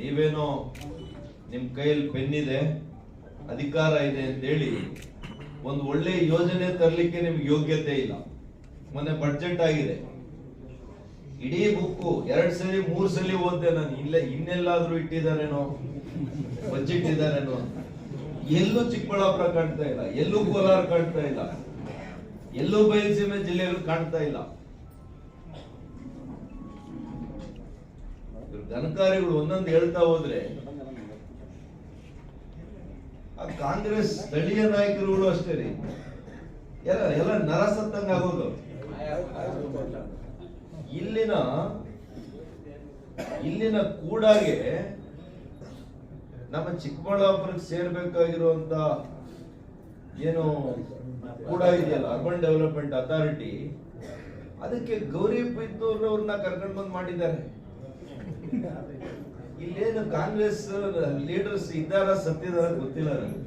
ನೀವೇನೋ ನಿಮ್ ಕೈಯಲ್ಲಿ ಪೆನ್ ಇದೆ, ಅಧಿಕಾರ ಇದೆ ಅಂತೇಳಿ ಒಂದು ಒಳ್ಳೆ ಯೋಜನೆ ತರಲಿಕ್ಕೆ ನಿಮ್ಗೆ ಯೋಗ್ಯತೆ ಇಲ್ಲ. ಮೊನ್ನೆ ಬಡ್ಜೆಟ್ ಆಗಿದೆ. ಇಡೀ ಬುಕ್ಕು ಎರಡ್ ಸಲ ಮೂರ್ ಸಲಿ ಓದ್ದೆ ನಾನು. ಇಲ್ಲೇ, ಇನ್ನೆಲ್ಲಾದ್ರೂ ಇಟ್ಟಿದಾರೇನೋ ಬಜೆಟ್ ಇದ್ದಾರೇನೋ ಎಲ್ಲೂ ಚಿಕ್ಕಬಳ್ಳಾಪುರ ಕಾಣ್ತಾ ಇಲ್ಲ. ಎಲ್ಲೂ ಕೋಲಾರ ಕಾಣ್ತಾ ಇಲ್ಲ. ಎಲ್ಲೂ ಬಯಲುಸೀಮೆ ಜಿಲ್ಲೆಗಳು ಕಾಣ್ತಾ ಇಲ್ಲ. ಇವ್ರು ಘನಕಾರಿಗಳು ಒಂದೊಂದು ಹೇಳ್ತಾ ಹೋದ್ರೆ, ಆ ಕಾಂಗ್ರೆಸ್ ಸ್ಥಳೀಯ ನಾಯಕರುಗಳು ಅಷ್ಟೇ ರೀ. ಎಲ್ಲ ಎಲ್ಲ ನರಸತ್ತಂಗ ಆಗೋದು. ಇಲ್ಲಿನ ಇಲ್ಲಿನ ಕೂಡಾಗೆ ನಮ್ಮ ಚಿಕ್ಕಬಳ್ಳಾಪುರಕ್ಕೆ ಸೇರ್ಬೇಕಾಗಿರುವಂತ ಏನು ಕೂಡ ಇದೆಯಲ್ಲ ಅರ್ಬನ್ ಡೆವಲಪ್ಮೆಂಟ್ ಅಥಾರಿಟಿ ಅದಕ್ಕೆ ಗೌರಿ ಬಿದ್ದೂರ್ನವ್ರನ್ನ ಕರ್ಕೊಂಡು ಬಂದು ಮಾಡಿದ್ದಾರೆ. ಇಲ್ಲೇನು ಕಾಂಗ್ರೆಸ್ ಲೀಡರ್ಸ್ ಇದ್ದಾರ ಸತ್ಯದ ಗೊತ್ತಿಲ್ಲ ನನಗೆ.